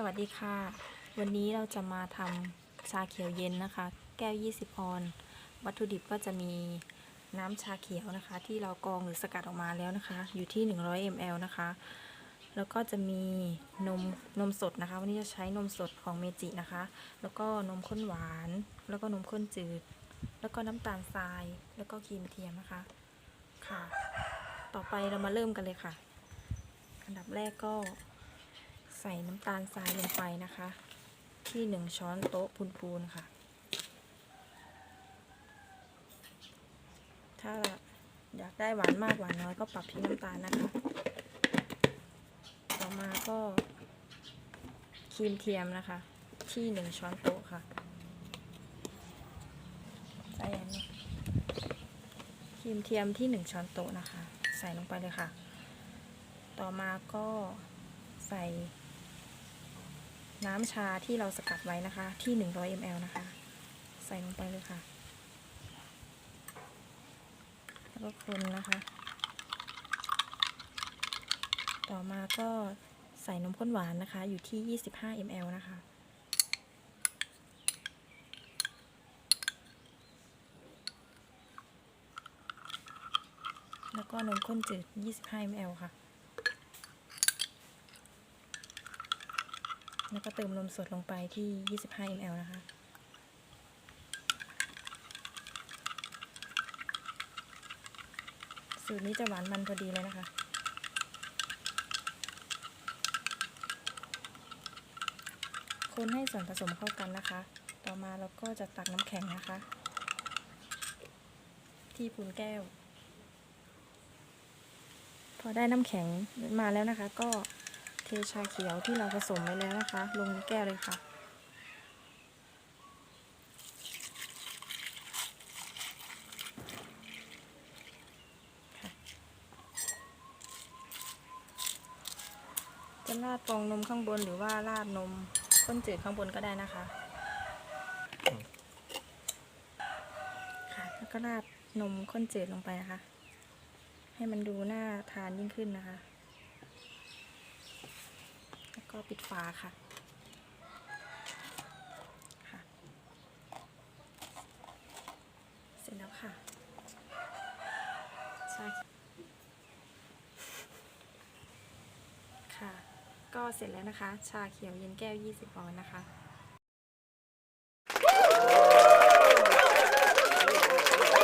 สวัสดีค่ะ วันนี้เราจะมาทำชาเขียวเย็นนะคะ แก้ว 20 ออนซ์วัตถุดิบก็จะมีน้ำชาเขียวนะคะ ที่เรากรองหรือสกัดออกมาแล้วนะคะ อยู่ที่ 100 ml นะคะ แล้วก็จะมีนมนมสดนะคะ วันนี้จะใช้นมสดของเมจินะคะ แล้วก็นมข้นหวาน แล้วก็นมข้นจืด แล้วก็น้ำตาลทราย แล้วก็ครีมเทียมนะคะค่ะ ต่อไปเรามาเริ่มกันเลยค่ะ อันดับแรกก็ ใส่น้ำตาลทรายลงไปนะคะ ที่หนึ่งช้อนโต๊ะพูนๆค่ะ ถ้าอยากได้หวานมากหวานน้อยก็ปรับที่น้ำตาลนะคะ ต่อมาก็ครีมเทียมนะคะ ที่หนึ่งช้อนโต๊ะค่ะใส่อันนี้ครีมเทียมที่หนึ่งช้อนโต๊ะนะคะ ใส่ลงไปเลยค่ะ ต่อมาก็ใส่ น้ำชาที่เราสกัดไว้นะคะ ที่ 100 ml นะคะ ใส่ลงไปเลยค่ะ แล้วก็คนนะคะ ต่อมาก็ใส่นมข้นหวานนะคะ อยู่ที่ 25 ml นะคะ แล้วก็นมข้นจืด 25 ml ค่ะ แล้วก็เติมนมสดลงไปที่ 25 ml นะคะ สูตรนี้จะหวานมันพอดีเลยนะคะ คนให้ส่วนผสมเข้ากันนะคะ ต่อมาเราก็จะตักน้ำแข็งนะคะ ที่พูนแก้ว พอได้น้ำแข็งมาแล้วนะคะก็ เทชาเขียวที่เราผสมไว้แล้วนะคะ ลงในแก้วเลยค่ะ จะราดฟองนมข้างบนหรือว่าราดนมข้นจืดข้างบนก็ได้นะคะค่ะแล้วก็ราดนมข้นจืดลงไปนะคะ ให้มันดูน่าทานยิ่งขึ้นนะคะ ก็ปิดฝาค่ะค่ะ เสร็จแล้วค่ะชาค่ะ ก็เสร็จแล้วนะคะ ชาเขียวเย็นแก้ว 20ออนซ์นะคะ